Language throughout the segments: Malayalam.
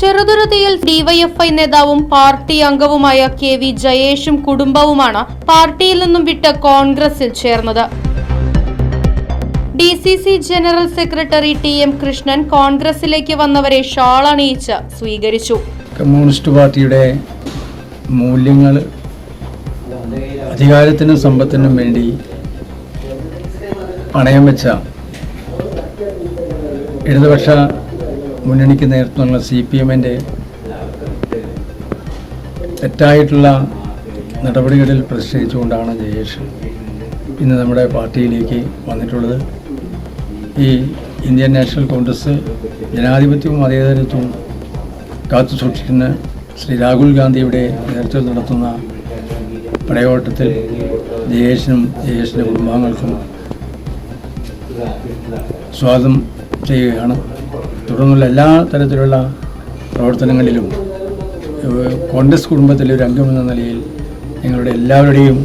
ചെറുതുരുത്തിയിൽ ഡിവൈഎഫ്ഐ നേതാവും പാർട്ടി അംഗവുമായ കെ വി ജയേഷും കുടുംബവുമാണ് പാർട്ടിയിൽ നിന്നും വിട്ട് കോൺഗ്രസിൽ ചേർന്നത്. D C C general secretary T M Krishnan കോൺഗ്രസിലേക്ക് വന്നവരെ ഷാൾ അണിയിച്ച് സ്വീകരിച്ചു. കമ്മ്യൂണിസ്റ്റ് പാർട്ടിയുടെ മൂല്യങ്ങൾ അധികാരത്തിനും സമ്പത്തിനും വേണ്ടി പണയം വെച്ച ഇടതുപക്ഷ മുന്നണിക്ക് നേതൃത്വമുള്ള സി പി എമ്മിന്റെ തെറ്റായിട്ടുള്ള നടപടികളിൽ പ്രതിഷേധിച്ചുകൊണ്ടാണ് ജയേഷ് ഇന്ന് നമ്മുടെ പാർട്ടിയിലേക്ക് വന്നിട്ടുള്ളത്. ഈ ഇന്ത്യൻ നാഷണൽ കോൺഗ്രസ് ജനാധിപത്യവും മതേതരത്വവും കാത്തു സൂക്ഷിക്കുന്ന ശ്രീ രാഹുൽ ഗാന്ധിയുടെ നേതൃത്വത്തിൽ നടത്തുന്ന പടയോട്ടത്തിൽ ജയേഷിനും ജയേഷിന്റെ കുടുംബാംഗങ്ങൾക്കും സ്വാഗതം ചെയ്യുകയാണ്. തുടർന്നുള്ള എല്ലാ തരത്തിലുള്ള പ്രവർത്തനങ്ങളിലും കോൺഗ്രസ് കുടുംബത്തിലെ ഒരു അംഗമെന്ന നിലയിൽ നിങ്ങളുടെ എല്ലാവരുടെയും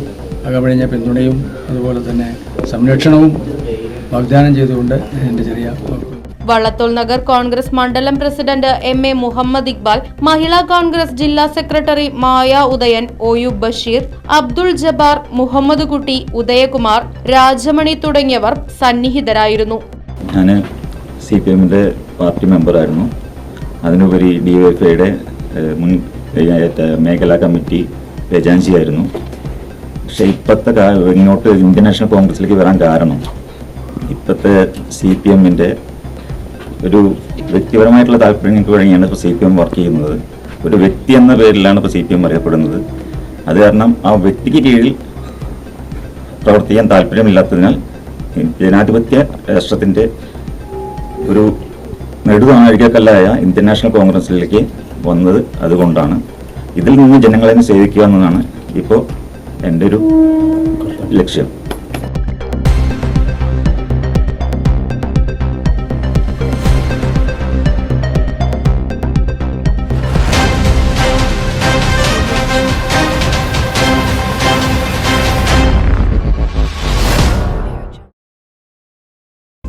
അകമഴിഞ്ഞ പിന്തുണയും അതുപോലെ തന്നെ സംരക്ഷണവും വാഗ്ദാനം ചെയ്തുകൊണ്ട് എന്റെ ചെറിയ വള്ളത്തോൾ നഗർ കോൺഗ്രസ് മണ്ഡലം president M A Muhammad Iqbal Mahila Congress ജില്ലാ secretary Maya Udayan O U Basheer Abdul Jabbar Muhammad Kutty Udayakumar Rajamani തുടങ്ങിയവർ സന്നിഹിതരായിരുന്നു. ഞാൻ സി പി എമ്മിന്റെ പാർട്ടി മെമ്പറായിരുന്നു. അതിനുപരി ഡി വൈ എഫ് ഐയുടെ മുൻ മേഖലാ കമ്മിറ്റി ഏജൻസിയായിരുന്നു. പക്ഷേ ഇപ്പോഴത്തെ ഇങ്ങോട്ട് ഇന്ത്യൻ നാഷണൽ കോൺഗ്രസിലേക്ക് വരാൻ കാരണം ഇപ്പോഴത്തെ സി പി എമ്മിന്റെ ഒരു വ്യക്തിപരമായിട്ടുള്ള താല്പര്യങ്ങൾക്ക് വേണ്ടിയാണ് ഇപ്പോൾ സി പി എം വർക്ക് ചെയ്യുന്നത്. ഒരു വ്യക്തി എന്ന പേരിലാണ് ഇപ്പോൾ സി പി എം അറിയപ്പെടുന്നത്. അത് കാരണം ആ വ്യക്തിക്ക് കീഴിൽ പ്രവർത്തിക്കാൻ താല്പര്യമില്ലാത്തതിനാൽ ജനാധിപത്യ രാഷ്ട്രത്തിന്റെ ഒരു നെടുനാഴികക്കല്ലായ ഇന്ത്യൻ നാഷണൽ കോൺഗ്രസിലേക്ക് വന്നത് അതുകൊണ്ടാണ്. ഇതിൽ നിന്ന് ജനങ്ങളെ സേവിക്കുക എന്നതാണ് ഇപ്പോൾ എന്റെ ഒരു ലക്ഷ്യം.